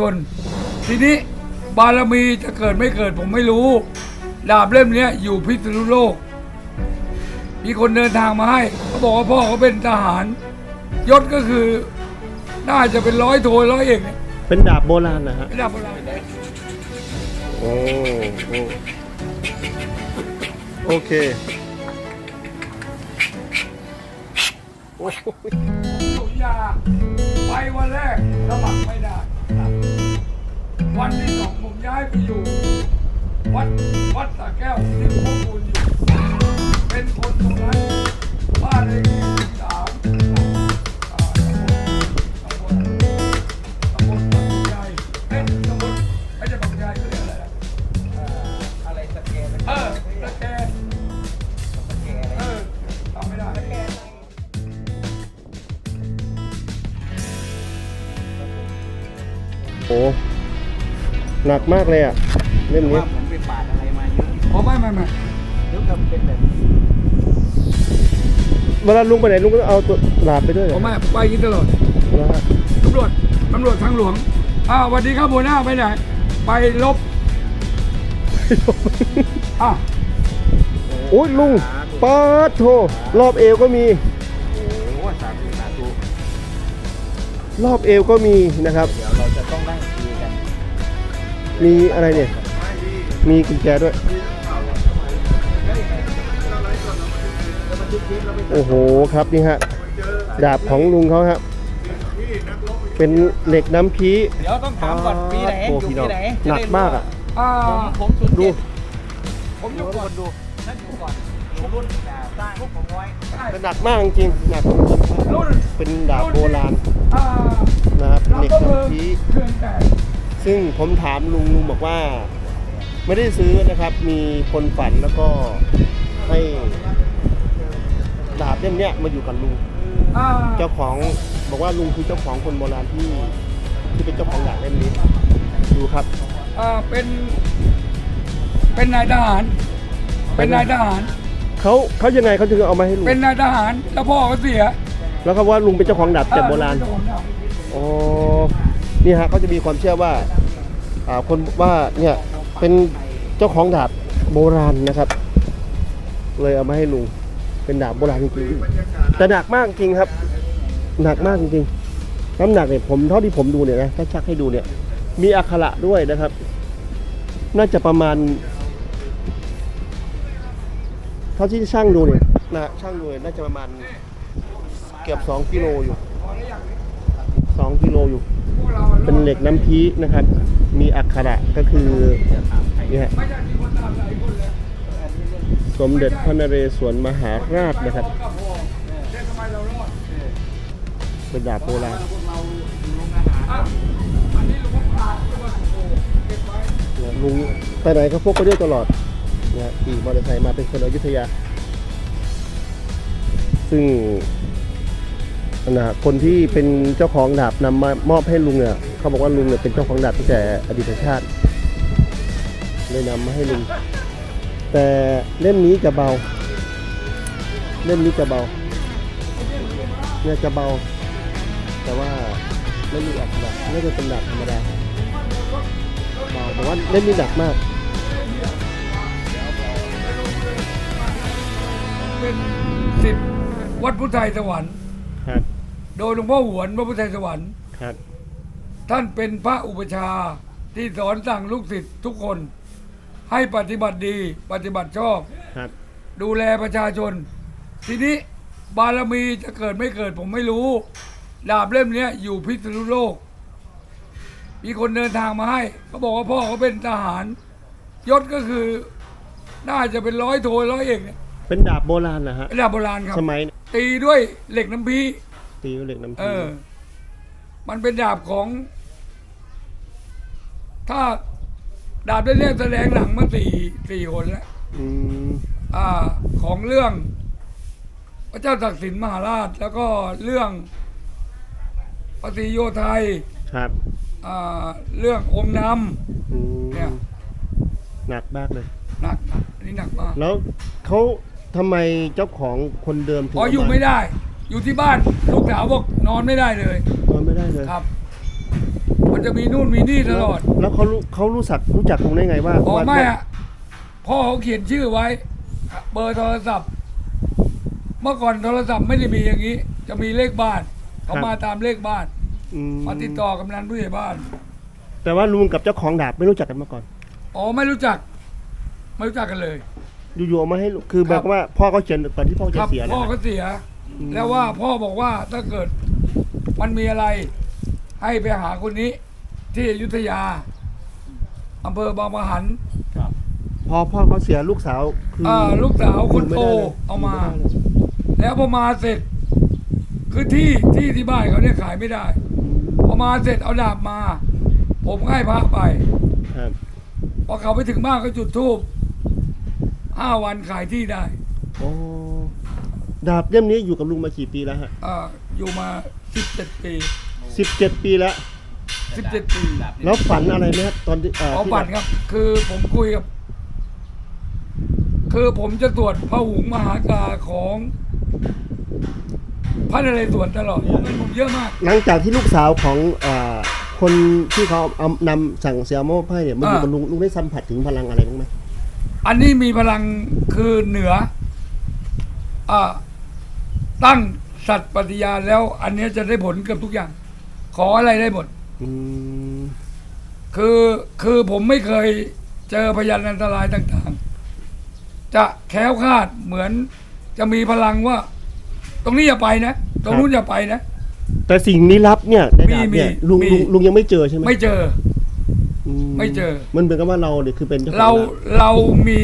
จนทีนี้บารมีจะเกิดไม่เกิดผมไม่รู้ ดาบเล่มเนี้ยอยู่พิษณุโลก มีคนเดินทางมาให้เขาบอกว่าพ่อเขาเป็นทหาร ยศก็คือน่าจะเป็นร้อยโทร้อยเอกเนี่ยเป็นดาบโบราณนะฮะเป็นดาบโบราณโอ้โอ้โอเคโอ้ยสุยาไปวันแรกสมัครไม่ได้ ไปอยู่ วัดวัดสระแก้วที่หลวงพ่อคูณอยู่ เป็นคนตรงนั้นบ้านเลขที่สามตำบลตำบลตำบลบางใหญ่เอ้ยตำบลไม่ใช่บางใหญ่เขาเรียกอะไรนะอะไรสแกนเออตะแกรงสแกนเออทำไม่ได้โห หนักมากเลยอะเล่มนี้ว่าเหมือนไปปาดอะไรมาเยอะอ๋อไม่ไม่ไม่เยอะกับเป็นแบบนี้เวลาลุงไปไหนลุงก็ต้องเอาตัวดาบไปด้วยเหรผอมไม่ไปอยินตลอดนะฮะตำรวจตำรวจทางหลวงอ้าวสวัสดีครับหัวหน้าไปไหน ไปลบอ้าวโอ้ยลุงป๊าดโทรอบเอวก็มี โอ้โหสาธุสาธุรอบเอวก็มีนะครับ เดี๋ยวเราจะต้องนั่งคุยกัน มีอะไรเนี่ย มีกุญแจด้วย โอ้โหครับนี่ฮะ ดาบของลุงเขาครับ เป็นเหล็กน้ำพีเดี๋ยวต้องถามก่อนปีไหนโอ้อยู่พี่ปีน้องไหนหนักมากอะอ่าผมศูนย์ดูเจ็ดผมอยู่ดูก่อนดูนั่นอยู่ก่อนอยู่รุ่นอ่าสร้างพวกผมไว้ใช่หนักมากจริงๆหนักรุ่นเป็นดาบโบราณ ซึ่งผมถามลุงลุงบอกว่า ไม่ได้ซื้อนะครับ มีคนฝันแล้วก็ให้ดาบเล่มเนี้ยมาอยู่กับลุงอ่าเจ้าของบอกว่าลุงคือเจ้าของคนโบราณที่ที่เป็นเจ้าของดาบเล่มนี้ดูครับอ่าเป็นเป็นนายทหาร เป็นนายทหารเขาเขายังไงเขาถึงเอามาให้ลุงเป็นนายทหารแล้วพ่อเขาเสีย แล้วเขาว่าลุงเป็นเจ้าของดาบแต่โบราณเออเป็ นี่ฮะเขาจะมีความเชื่อว่าอาคนว่าเนี่ยเป็นเจ้าของดาบโบราณนะครับ เลยเอามาให้ลุงเป็นดาบโบราณจริงๆแต่หนักมากจริงครับ หนักมากจริงๆน้ำหนักเนี่ยผมเท่าที่ผมดูเนี่ยนะถ้าชักให้ดูเนี่ย มีอักขระด้วยนะครับ น่าจะประมาณ เท่าที่ช่างดูเนี่ยนะช่างดูน่าจะประมาณเกือบสองกิโลอยู่สองกิโลอยู่ เป็นเหล็กน้ำพีนะครับ มีอักขระก็คือเนี่ยสมเด็จพระนเรศวรมหาราชนะครับ เป็นดาบโบราณพวกเราอยู่โรงอาหนนี้หลวงพ่อปราบหลวงพ่อโอ้เก็บไว้เนี่ยลุงไปไหนก็พกไปด้วยตลอดนี่ยขี่มอเตอร์ไซค์มาเป็นคนอยุธยา ซึ่ง นะคนที่เป็นเจ้าของดาบนำมามอบให้ลุงเนี่ยเขาบอกว่าลุงเนี่ยเป็นเจ้าของดาบตั้งแต่อดีตชาติเลยนำมาให้ลุงแต่เล่มนี้จะเบา เล่มนี้จะเบาเนี่ยจะเบา แต่ว่าไม่มีอักขระไม่ได้เป็นดาบธรรมดาเบาแต่ว่าเล่มนี้หนักมากเป็นสิทธิ์วัดพุทธไทยสวรรค์ โดยหลวงพ่อหวนวัดพุทธไทยสวรรค์ ครับท่านเป็นพระอุปชฌาย์ที่สอนสั่งลูกศิษย์ทุกคน ให้ปฏิบัติดีปฏิบัติชอบ ครับดูแลประชาชน ทีนี้บารมีจะเกิดไม่เกิดผมไม่รู้ ดาบเล่มเนี้ยอยู่พิษณุโลก มีคนเดินทางมาให้เขาบอกว่าพ่อเขาเป็นทหาร ยศก็คือ น่าจะเป็นร้อยโทร้อยเอกเนี่ยเป็นดาบโบราณนะฮะเป็นดาบโบราณครับ สมัย ตีด้วยเหล็กน้ำพี ตีด้วยเหล็กน้ำเอพีอ มันเป็นดาบของ ถ้าดาบได้เล่นแสดงหนังมาสี่สี่คนแล้ว อืมอ่าของเรื่อง พระเจ้าตักสินมหาราช แล้วก็เรื่องปฏิโยไทยครับอ่าเรื่ององค์น อืมเนี่ยหนักมากเลยำหนักอันนี้หนักมากแล้วเขาทำไมเจ้าของคนเดิมถึงอ๋ออยู่ไม่ได้ อยู่ที่บ้านลูกสาวบอกนอนไม่ได้เลย นอนไม่ได้เลยครับ มันจะมีนู่นมีนี่ตลอดแล้วเขารู้เขารู้สักรู้จักลุงได้ไงว่าอ๋อว่าไม่อะพ่อเขาเขียนชื่อไว้ เบอร์โทรศัพท์ เมื่อก่อนโทรศัพท์ไม่ได้มีอย่างนี้ จะมีเลขบ้านเขามาตามเลขบ้าน อืมมาติดต่อกำนันผู้ใหญ่บ้าน แต่ว่าลุงกับเจ้าของดาบไม่รู้จักกันมาก่อน อ๋อไม่รู้จัก ไม่รู้จักกันเลยอยู่ๆเอามาให้ลุงคือแบครับบว่าพ่อเขาเขียนก่อนที่พ่อคจะรับเสียนะพ่อก็เสียอืม แล้วว่าพ่อบอกว่าถ้าเกิดมันมีอะไรให้ไปหาคนนี้ ที่อยุธยาอำเภอบางปะหันครับพอพ่อเขาเสียลูกสาวคืออ่าลูกสาวคนโตยู่ไได้ลยเอามายู่ไได้เลยแล้วพอมาเสร็จ คือที่ที่ที่บ้านเขาเนี่ยขายไม่ได้ พอมาเสร็จเอาดาบมา ผมให้พระไปครับพอเขาไปถึงบ้านก็จุดธูปห้าวันขายที่ได้โอ้ ดาบเล่มนี้อยู่กับลุงมากี่ปีแล้วฮะอ่าอยู่มาสิบเจ็ดปีสิบเจ็ดปีแล้ว สิบเจ็ดปีดาบแล้วฝันอะไรไหมครับตอนที่เอ่อขอที่บัตรครับ คือผมคุยกับ คือผมจะตรวจพระหุงมหากาของ พระนเรศวรตลอดเงินผมเยอะมาก หลังจากที่ลูกสาวของเอ่อคนที่เขาเอานำสั่งเสียโมอบให้เนี่ยมาอยู่อ่า กับลุงลุงได้สัมผัสถึงพลังอะไรบ้างไหมอันนี้มีพลังคือเหนือ อ่า ตั้งสัตว์ปฏิญาณแล้ว อันเนี้ยจะได้ผลเกือบทุกอย่าง ขออะไรได้หมด อืมคือคือผมไม่เคยเจอพยานอันตรายต่างๆ จะแคล้วคลาดเหมือนจะมีพลังว่า ตรงนี้อย่าไปนะ ตรงนู้นอย่าไปนะ แต่สิ่งลี้ลับเนี่ยในดาบเนี่ยมีมีลุงมี ลุงลุงยังไม่เจอใช่ไหมไม่เจอ อืไม่เจอ มันเหมือนกับว่าเราเนี่ยคือเป็นเจ้าของเราดาบเรามี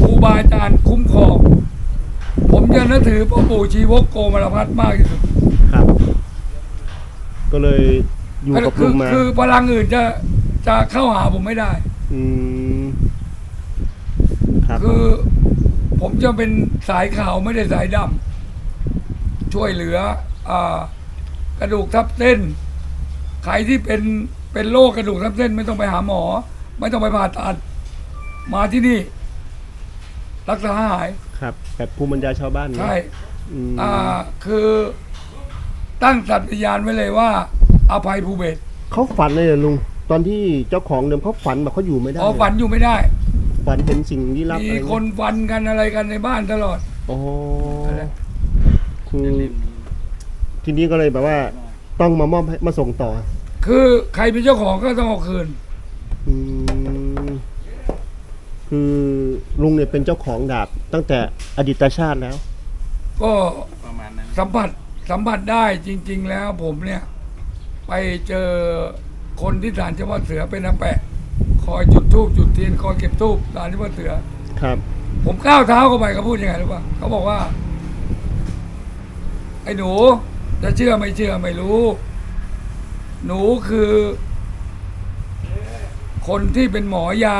ครูบาอาจารย์คุ้มครองผมจะ นับถือพระปู่ชีวกโกมารพัฒน์มากที่สุดครับ ก็เลยอยู่กับคืลุงมาคือพลังอื่นจะจะเข้าหาผมไม่ได้ อืมครับคือผมจะเป็นสายขาวไม่ได้สายดำช่วยเหลืออ่ากระดูกทับเส้นใครที่เป็นเป็นโรคกระดูกทับเส้น ไม่ต้องไปหาหมอ ไม่ต้องไปผ่าตัด มาที่นี่ รักษาหาย ครับ แบบภูมิปัญญาชาวบ้านนะใช่อืมอ่าคือตั้งสัตย์ปฏิญาณไว้เลยว่า อภัยภูเบศรเขาฝันเลยเหรอลุง ตอนที่เจ้าของเดิมเขาฝันแบบเขาอยู่ไม่ได้พอฝันอยู่ไม่ได้ ฝันเห็นสิ่งลี้ลับมีอะไรคนฟันกันอะไรกันในบ้านตลอด โอ้อะไร คือทีนี้ก็เลยแบบว่า ต้องมามอบให้มาส่งต่อคือใครเป็นเจ้าของก็ต้องเอาคืน อืม คือลุงเนี่ยเป็นเจ้าของดาบตั้งแต่อดีตชาติแล้ว ก็ประมาณนั้นสัมผัสสัมผัสได้จริง ๆ แล้วผมเนี่ย ไปเจอคนที่ศาลเจ้าพ่อเสือเป็นอาแปะ คอยจุดธูปจุดเทียนคอยเก็บธูปศาลเจ้าพ่อเสือ ครับ ผมก้าวเท้าเข้าไปเขาพูดยังไงรู้ป่ะเขาบอกว่า ไอ้หนู จะเชื่อไม่เชื่อไม่รู้ หนูคือ คนที่เป็นหมอยา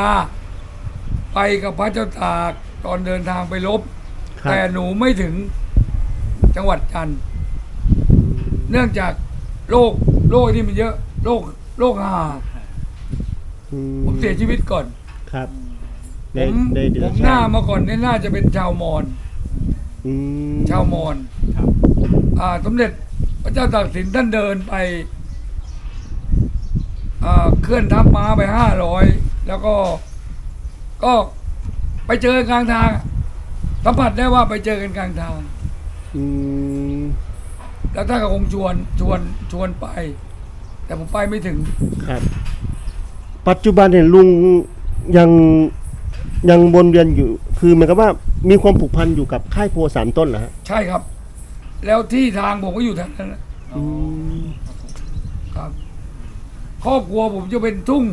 ไปกับพระเจ้าตากตอนเดินทางไปลบ ครับ แต่หนูไม่ถึงจังหวัดจันทร์เนื่องจากโรคโรคที่มันเยอะโรคโรคหาอืผมเสียชีวิตก่อน ครับผได้มได้เดืผอดมหน้ามาก่อนเนี่ยน่าจะเป็นชาวมอญอืมชาวมอญครับอ่าสมเด็จพระเจ้าตากสินท่านเดินไปอ่าเคลื่อนทัพม้าไปห้าร้อยแล้วก็ ก็ไปเจอกันกลางทางสัมผัสได้ว่าไปเจอกันกลางทาง อืมแล้วท่านก็คงชวนชวนชวนไป แต่ผมไปไม่ถึง ครับ ปัจจุบันเนี่ยลุงยังยังวนเวียนอยู่ คือเหมือนกับว่ามีความผูกพันอยู่กับค่ายโพสามต้นเหรอฮะใช่ครับ แล้วที่ทางผมก็อยู่แถวนั้นนะอืม ครับ ครอบครัวผมจะเป็นทุ่ง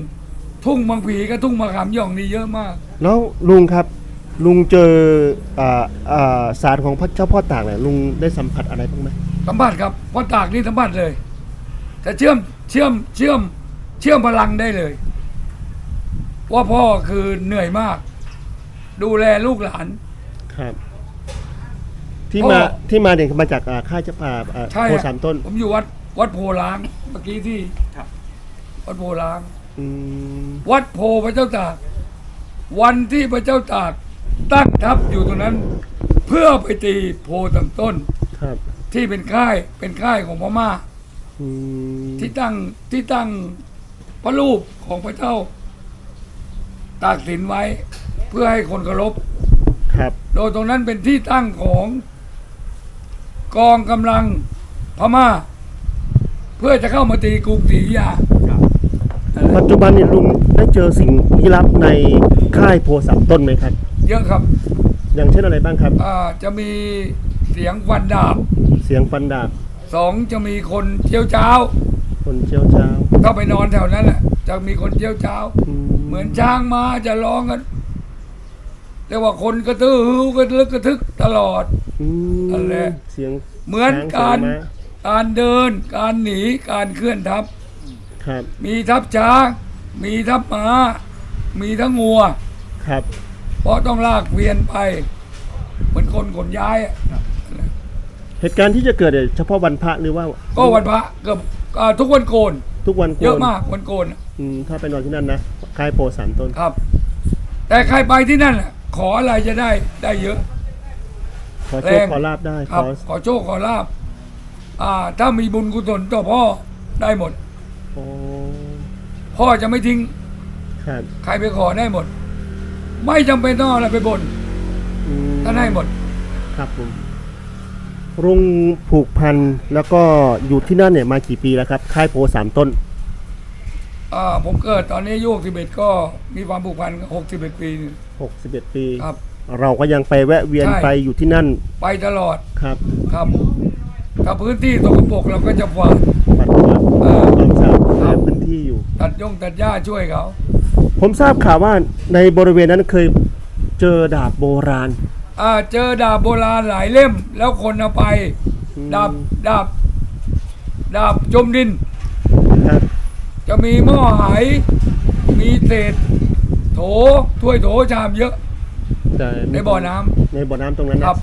ทุ่งบางผีกับทุ่งมะขามหย่องนี่เยอะมาก แล้วลุงครับลุงเจออ่าอ่าสารของพระเจ้าพ่อตากเนี่ยลุงได้สัมผัสอะไรบ้างไหมสัมผัสครับเพราะตากนี่สัมผัสเลยแต่เชื่อมเชื่อมเชื่อมเชื่อมพลังได้เลย ว่าพ่อคือเหนื่อยมาก ดูแลลูกหลาน ครับ ที่พ่อมาที่มาเนี่ยมาจากอ่าค่ายเจ้าป่าอ่าใช่โพอะสามต้นผมอยู่วัด วัดโพล้างเมื่อกี้ที่ครับวัดโพล้างอืม วัดโพพระเจ้าตาก วันที่พระเจ้าตากตั้งทัพอยู่ตรงนั้น เพื่อไปตีโพสามต้น ครับที่เป็นค่ายเป็นค่ายของพม่า อืมที่ตั้งที่ตั้งพระรูปของพระเจ้า ตากสินไว้ เพื่อให้คนเคารพ ครับ โดยตรงนั้นเป็นที่ตั้งของกองกำลังพม่า เพื่อจะเข้ามาตีกรุงศรีอยุธยา ปัจจุบันเนี่ยลุงได้เจอสิ่งลี้ลับในค่ายโพสามต้นไหมครับ เยอะครับอย่างเช่นอะไรบ้างครับ อ่าจะมีเสียงฟันดาบเสียงฟันดาบสองจะมีคนเชี่ยวเจ้า คนเชี่ยวเช้าถ้าไปนอนแถวนั้นแหละจะมีคนเชี่ยวเจ้า อืมเหมือนช้างมาจะร้องกันเรียกว่าคนกระตือหือกระทึกกระทึกตลอด อืมนั่นแหละ เสียงเหมือนช้างการเสียงม้การเดิน การหนีการเคลื่อนทัพ ครับ มีทัพช้าง มีทัพม้า มีทั้งงัว ครับ เพราะต้องลากเวียนไป เหมือนคนขนย้ายอะเหตุการณ์ที่จะเกิดเนี่ยเฉพาะวันพระหรือว่าก็วันพระเกือบอ่าทุกวันโกน ทุกวันโกนเยอะมากวันโกนอะอืมถ้าไปนอนที่นั่นนะค่ายโพสามต้น ครับ แต่ใครไปที่นั่นน่ะขออะไรจะได้ได้เยอะ ขอโชคแรง ขอลาบได้ครับขอขอโชคขอลาบอ่า ถ้ามีบุญกุศลต่อพ่อได้หมด โอ้พ่อจะไม่ทิ้ง ครับ ใครไปขอได้หมด ไม่จำเป็นต้องเอาอะไรไปบนอืมท่านให้หมด ครับผมรุงผูกพันแล้วก็อยู่ที่นั่นเนี่ยมากี่ปีแล้วครับ ค่ายโพสามต้น อ่าผมเกิดตอนนี้อายุ61ก็มีความผูกพันกับ61ปีนี่61 ปี ครับ เราก็ยังไปแวะเวียนใช่ ไปอยู่ที่นั่นไปตลอดครับ ครับ ถ้าพื้นที่สกปรกเราก็จะฝาด ที่อยู่ ตัดยงตัดหญ้าช่วยเขา ผมทราบข่าวว่าในบริเวณนั้นเคยเจอดาบโบราณ อ่าเจอดาบโบราณหลายเล่ม แล้วคนเอาไป อืม ดาบดาบดาบจมดิน ครับจะมีหม้อไหายมีเศษโถถ้วยโถชามเยอะแต่ในบ่อน้ำในบ่อน้ำตรงนั้นคนะรับ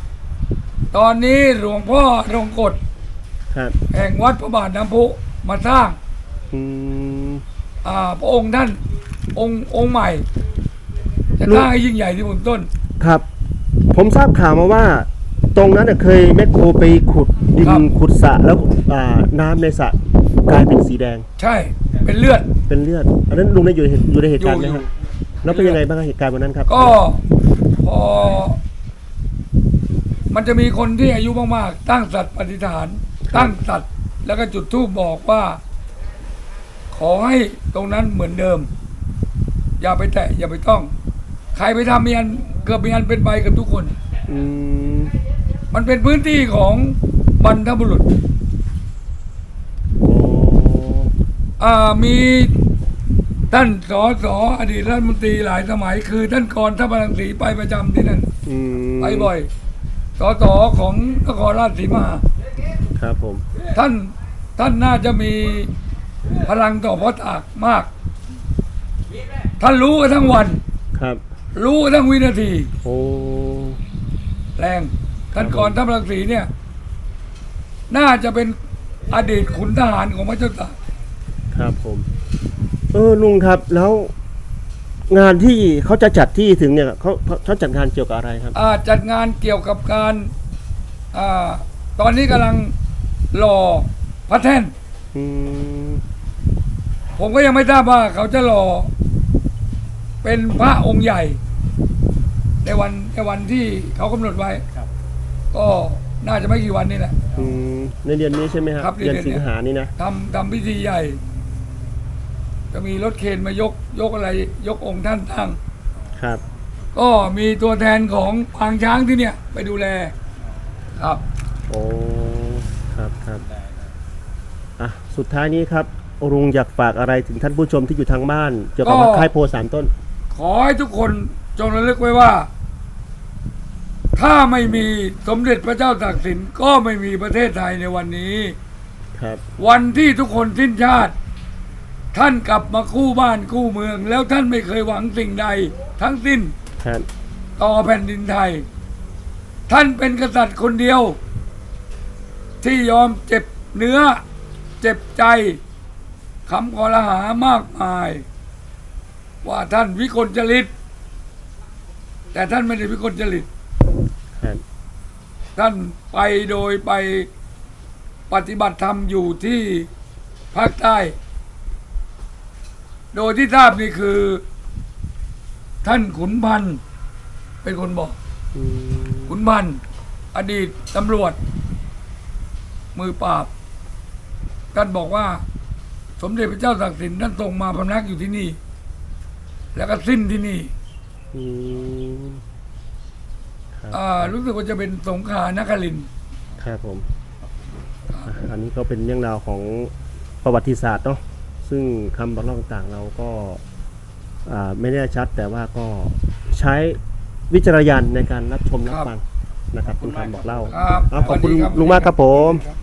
ตอนนี้หลวงพ่อรงกฎครับ แห่งวัดพระบาทน้ำพุมาสร้าง อืม อ่าพระองค์ท่านองค์องค์ใหม่ จะสร้างให้ยิ่งใหญ่ที่เมืองต้น ครับ ผมทราบข่าวมาว่า ตรงนั้นน่ะเคยแมคโครไปขุดดิครันบขุดสระแล้วอ่าน้ำในสระกลายเป็นสีแดง ใช่เป็นเลือด เป็นเลือด อันนั้นลุงได้อยู่ในอยู่ในเหตุการณ์ไหมอยู่ครับ แล้วเป็นยังไงบ้างครับเหตุการณ์วันนั้นครับ ก็พอ มันจะมีคนที่อายุมากๆ ตั้งสัตว์ปฏิฐาน ตั้งสัตว์แล้วก็จุดธูปบอกว่า ขอให้ตรงนั้นเหมือนเดิม อย่าไปแตะอย่าไปต้อง ใครไปทำมีอันเกือบมีอันเป็นไปกับทุกคน อืมมันเป็นพื้นที่ของบรรพบุรุษ โอ้อ่ามีท่านสอสออดีตรัฐมนตรีหลายสมัย คือท่านกรทัพพลังศรีไปประจำที่นั่นอืมไปบ่อยสอสอของนครราชสีมา ครับผม ท่านท่านน่าจะมี พลังต่อพ่อตากมาก ท่านรู้กันทั้งวัน ครับ รู้กันทั้งวินาที โอ้แรงท่านกรทัพพลังศรีเนี่ย น่าจะเป็นอดีตขุนทหารของพระเจ้าตากครับผม เออลุงครับแล้วงานที่เขาจะจัดที่ถึงเนี่ยเขาเขาเขาจัดงานเกี่ยวกับอะไรครับอ่าจัดงานเกี่ยวกับการอ่าตอนนี้กำลังรอพระแท่นอืม ผมก็ยังไม่ทราบว่าเขาจะรอ เป็นพระองค์ใหญ่ ในวันในวันที่เขากำหนดไว้ ครับ ก็น่าจะไม่กี่วันนี่แหละ อืมในเดือนนี้ใช่ไหมครับครับเดือนเดือนสิงหานี่นะทำทำพิธีใหญ่ จะมีรถเคนมายกยกอะไร ยกองค์ท่านตั้ง ครับ ก็มีตัวแทนของปางช้างที่เนี่ย ไปดูแล ครับ โอ้ครับครับอะสุดท้ายนี้ครับ ลุงอยากฝากอะไรถึงท่านผู้ชมที่อยู่ทางบ้านเกี่ยวกับก็ ค่ายโพสามต้น ขอให้ทุกคนจงระลึกไว้ว่า ถ้าไม่มีสมเด็จพระเจ้าตากสินก็ไม่มีประเทศไทยในวันนี้ ครับ วันที่ทุกคนสิ้นชาติ ท่านกลับมาคู่บ้านคู่เมือง แล้วท่านไม่เคยหวังสิ่งใด ทั้งสิ้นครับ ต่อแผ่นดินไทย ท่านเป็นกษัตริย์คนเดียว ที่ยอมเจ็บเนื้อ เจ็บใจ คำกลหามากมาย ว่าท่านวิกลจริต แต่ท่านไม่ได้วิกลจริตครับท่านไปโดยไปปฏิบัติธรรมอยู่ที่ภาคใต้ โดยที่ทราบนี่คือ ท่านขุนพันธ์เป็นคนบอกอืมขุนพันธ์อดีตตำรวจ มือปราบ ท่านบอกว่า สมเด็จพระเจ้าตากสินท่านทรงมาพำนักอยู่ที่นี่ แล้วก็สิ้นที่นี่อืมครับอ่ารู้สึกว่าจะเป็นสงขลานครินทร์ครับผมอะอันนี้ก็เป็นเรื่องราวของประวัติศาสตร์เนาะซึ่งคำบอกเล่าต่างๆเราก็อ่าไม่แน่ชัดแต่ว่าก็ใช้วิจารณญาณในการรับชมรับฟังนะครับเป็นคำบอกเล่าครับอะขอบคุณสวัสดีรับ ลุงมากครับผมเดี๋ยว